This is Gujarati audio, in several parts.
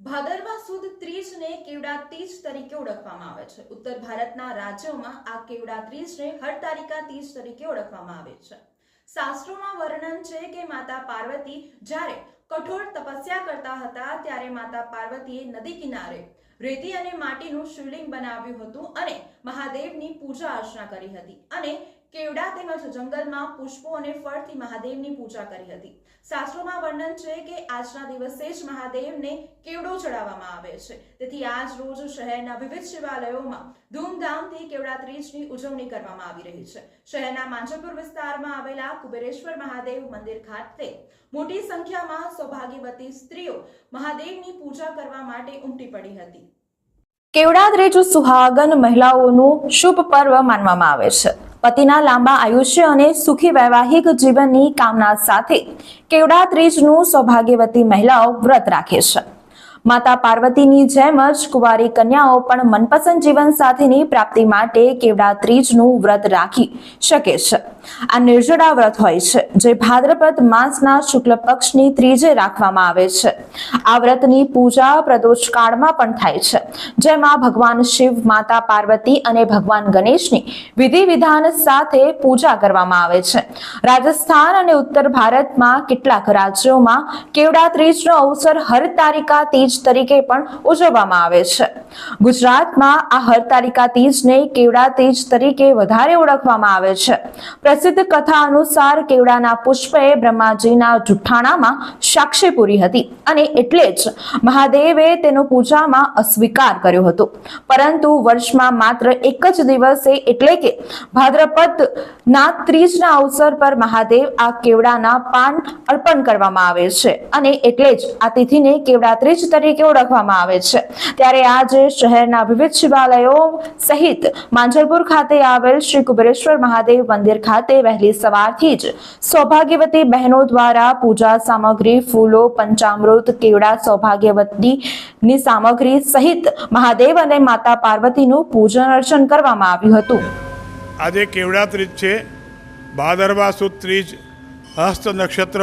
ભાદરવા સુદ ત્રીજને કેવડા તીજ તરીકે ઓળખવામાં આવે છે. ઉત્તર ભારતના રાજ્યોમાં આ કેવડા ત્રીજને હરતાલિકા તીજ તરીકે ઓળખવામાં આવે છે. શાસ્ત્રોમાં વર્ણન છે કે માતા પાર્વતી જ્યારે કઠોર તપસ્યા કરતા હતા ત્યારે માતા પાર્વતીએ નદી કિનારે રેતી અને માટીનું શિવલિંગ બનાવ્યું હતું અને મહાદેવની પૂજા અર્ચના કરી હતી અને કેવડા તેમજ જંગલમાં પુષ્પો અને ફળથી મહાદેવની પૂજા કરી હતી. શાસ્ત્રોમાં વર્ણન છે કે આજના દિવસે જ મહાદેવને કેવડો ચડાવવામાં આવે છે. તેથી આજ રોજ શહેરના વિવિધ શિવાલયોમાં ધૂમધામથી કેવડા ત્રીજની ઉજવણી કરવામાં આવી રહી છે. શહેરના માંજરપુર વિસ્તારમાં આવેલા કુબેરેશ્વર મહાદેવ મંદિર ખાતે મોટી સંખ્યામાં સૌભાગ્યવતી સ્ત્રીઓ મહાદેવની પૂજા કરવા માટે ઉમટી પડી હતી. કેવડા ત્રીજ સુહાગન મહિલાઓનું શુભ પર્વ માનવામાં આવે છે. પતિના લાંબા આયુષ્ય અને સુખી વૈવાહિક જીવનની કામના સાથે કેવડા ત્રીજનું સૌભાગ્યવતી મહિલાઓ વ્રત રાખે છે. માતા પાર્વતીની જેમ જ કુંવારી કન્યાઓ પણ મનપસંદ જીવન સાથેની પ્રાપ્તિ માટે કેવડા ત્રીજનું વ્રત રાખી શકે છે. આ નિર્જળા વ્રત હોય છે, જે ભાદ્રપદ માસના શુક્લ પક્ષની ત્રીજે રાખવામાં આવે છે. આ વ્રતની પૂજા પ્રદોષ પણ થાય છે, જેમાં ભગવાન શિવ, માતા પાર્વતી અને ભગવાન ગણેશની વિધિ વિધાન સાથે પૂજા કરવામાં આવે છે. રાજસ્થાન અને ઉત્તર ભારતમાં કેટલાક રાજ્યોમાં કેવડા ત્રીજનો અવસર હરતારિકા તીજ તરીકે પણ ઉજવવામાં આવે છે. ગુજરાતમાં આ હરતારિકા તીજને કેવડા તીજ તરીકે વધારે ઓળખવામાં આવે છે. પ્રસિદ્ધ કથા અનુસાર કેવડાના પુષ્પએ બ્રહ્માજીના જુઠ્ઠાણામાં સાક્ષી પૂરી હતી અને એટલે જ મહાદેવે તેનો પૂજામાં અસ્વીકાર કર્યો હતો. પરંતુ વર્ષમાં માત્ર એક જ દિવસે એટલે કે ભાદ્રપદ ના ત્રીજના અવસર પર મહાદેવ આ કેવડાના પાન અર્પણ કરવામાં આવે છે અને એટલે જ આ તિથિને કેવડા ત્રીજ તરીકે ઓળખવામાં આવે છે. ત્યારે આજે શહેરના વિવિધ શિવાલયો સહિત માંજલપુર ખાતે આવેલ શ્રી કુબેરેશ્વર મહાદેવ મંદિર ખાતે વહેલી સવારથી જ સૌભાગ્યવતી બહેનો દ્વારા પૂજા સામગ્રી, ફૂલો, પંચામૃત કેવડા સૌભાગ્યવતીની સામગ્રી સહિત મહાદેવ અને માતા પાર્વતીનું પૂજન અર્ચન કરવામાં આવ્યું હતું. આજે કેવડા ત્રીજ છે, ભાદરવા સુદ ત્રીજ, હસ્ત નક્ષત્ર.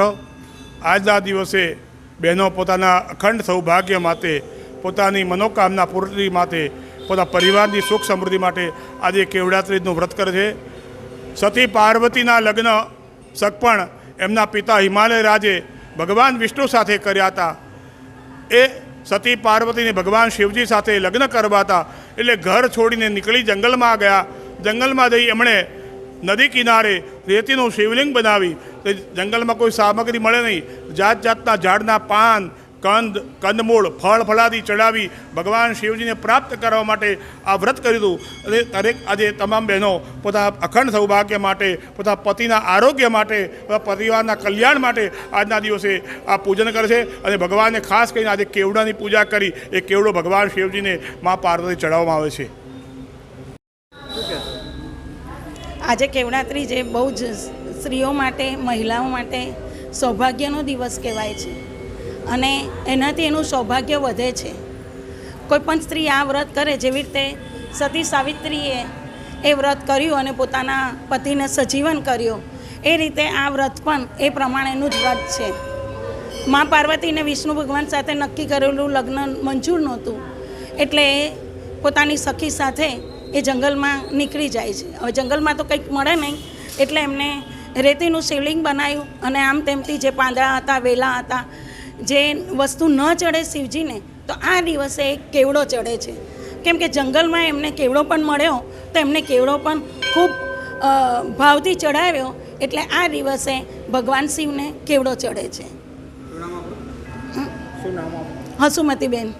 આજના દિવસે બહેનો પોતાના અખંડ સૌભાગ્ય માટે, પોતાની મનોકામના પૂર્તિ માટે, પોતાના પરિવારની સુખ સમૃદ્ધિ માટે આજે કેવડા ત્રીજનું વ્રત કરે છે. સતી પાર્વતીના લગ્ન સગપણ એમના પિતા હિમાલય રાજે ભગવાન વિષ્ણુ સાથે કર્યા હતા. એ સતી પાર્વતીને ભગવાન શિવજી સાથે લગ્ન કરવા હતા. એટલે ઘર છોડીને નીકળી જંગલમાં ગયા. જંગલમાં જઈ એમણે નદી કિનારે રેતીનું શિવલિંગ બનાવી. તે જંગલમાં કોઈ સામગ્રી મળે નહીં. જાત જાતના ઝાડના પાન, કંદ, કંદમૂળ, ફળ ફળાદી ચડાવી ભગવાન શિવજીને પ્રાપ્ત કરવા માટે આ વ્રત કર્યું હતું. અને દરેક આજે તમામ બહેનો પોતાના અખંડ સૌભાગ્ય માટે પોતાના પતિના આરોગ્ય માટે પોતાના પરિવારના કલ્યાણ માટે આજના દિવસે આ પૂજન કરે છે. અને ભગવાનને ખાસ કરીને આજે કેવડાની પૂજા કરી. એ કેવડો ભગવાન શિવજીને મા પાર્વતી ચડાવવામાં આવે છે. આજે કેવડાત્રી જે બહુ જ સ્ત્રીઓ માટે, મહિલાઓ માટે સૌભાગ્યનો દિવસ કહેવાય છે. અને એનાથી એનું સૌભાગ્ય વધે છે. કોઈ પણ સ્ત્રી આ વ્રત કરે જેવી રીતે સતી સાવિત્રીએ એ વ્રત કર્યું અને પોતાના પતિને સજીવન કર્યો, એ રીતે આ વ્રત પણ એ પ્રમાણેનું જ વ્રત છે. મા પાર્વતીને વિષ્ણુ ભગવાન સાથે નક્કી કરેલું લગ્ન મંજૂર નહોતું, એટલે એ પોતાની સખી સાથે એ જંગલમાં નીકળી જાય છે. હવે જંગલમાં તો કંઈક મળે નહીં, એટલે એમને રેતીનું શિવલિંગ બનાવ્યું અને આમ તેમથી જે પાંદડા હતા વેલા હતા જે વસ્તુ ન ચડે શિવજીને તો આ દિવસે એક કેવડો ચડે છે. કેમ કે જંગલમાં એમને કેવડો પણ મળ્યો તો એમને કેવડો પણ ખૂબ ભાવથી ચડાવ્યો એટલે આ દિવસે ભગવાન શિવને કેવડો ચડે છે. હસુમતીબેન.